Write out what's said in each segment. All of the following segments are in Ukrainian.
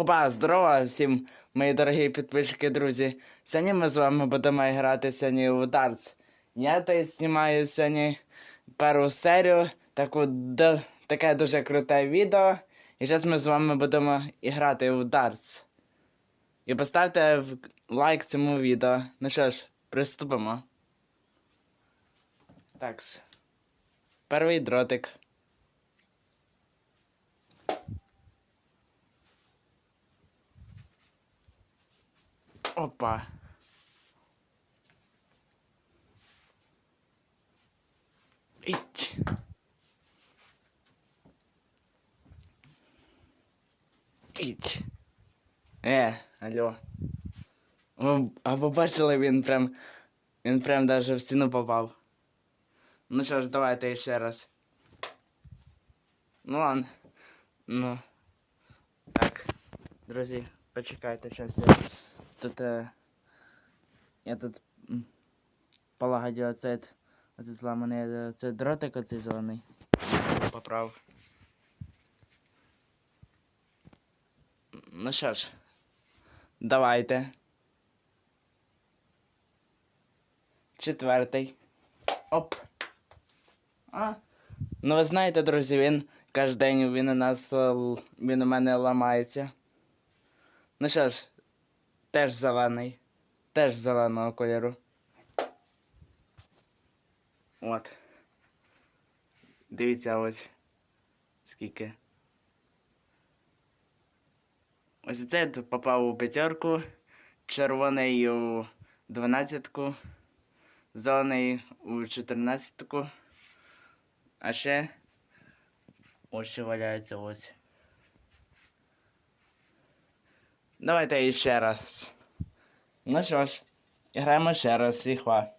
Хопа, здорово всім, мої дорогі підписчики, друзі. Сьогодні ми з вами будемо грати сьогодні у Darts. Я то знімаю сьогодні першу серію, таку д... таке дуже круте відео. І зараз ми з вами будемо грати у Darts. І поставте лайк цьому відео. Ну що ж, приступимо. Такс. Перший дротик. Опа. Іть. Іть. Е, алло. А ви бачили, він прям. Він прям даже в стіну попав. Ну що ж, давайте ще раз. Ну ладно. Ну. Так. Друзі, почекайте, щас тут. Я тут м, полагодю оцей, зламаний е, дротик оцей зелений. Поправ. Ну що ж, давайте. Четвертий. Оп. А. Ну ви знаєте, друзі, він кожен день він у нас л- він у мене ламається. Ну що ж, теж зелений. Теж зеленого кольору. От. Дивіться ось. Скільки. Ось це попав у п'ятерку, червоний у дванадцятку, зелений у чотирнадцятку. А ще ось що валяється ось. Давайте ще раз. Ну що ж, граємо ще раз, ліхва.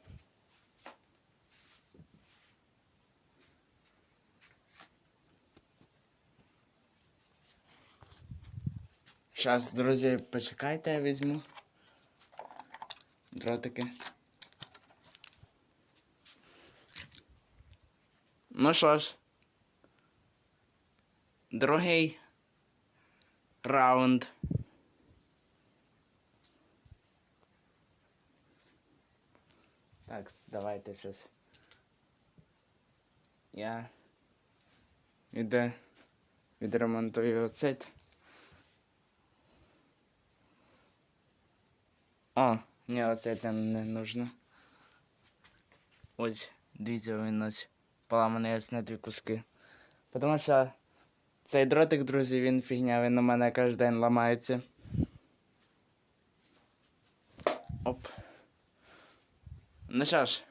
Зараз, друзі, почекайте, я візьму. Дротики. Ну що ж. Другий раунд. Так, давайте щось. Я від... відремонтую оцей. О, ні, оце там не нужно. Ось, дивіться, він ось поламаний ось на дві куски. Тому що цей дротик, друзі, він фігня, він у мене кожен день ламається. Оп. Ну що ж,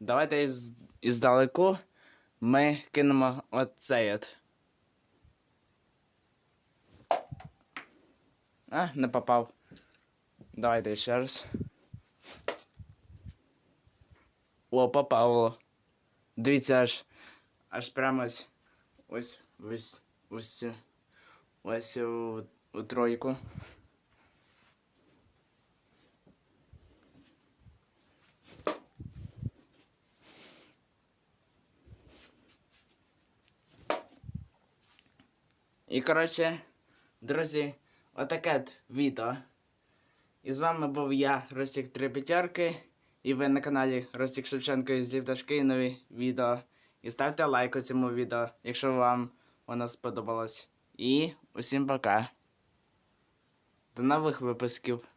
давайте із, іздалеку ми кинемо оцей от. А, не попав. Давайте ще раз. О, попало. Дивіться, аж аж прямо ось ось ось ось ось у, у тройку. І коротше, друзі, отаке відео. І з вами був я, Ростік Три П'ятерки, і ви на каналі Ростік Шевченко із Лівташки нові відео. І ставте лайк у цьому відео, якщо вам воно сподобалось. І усім пока. До нових випусків.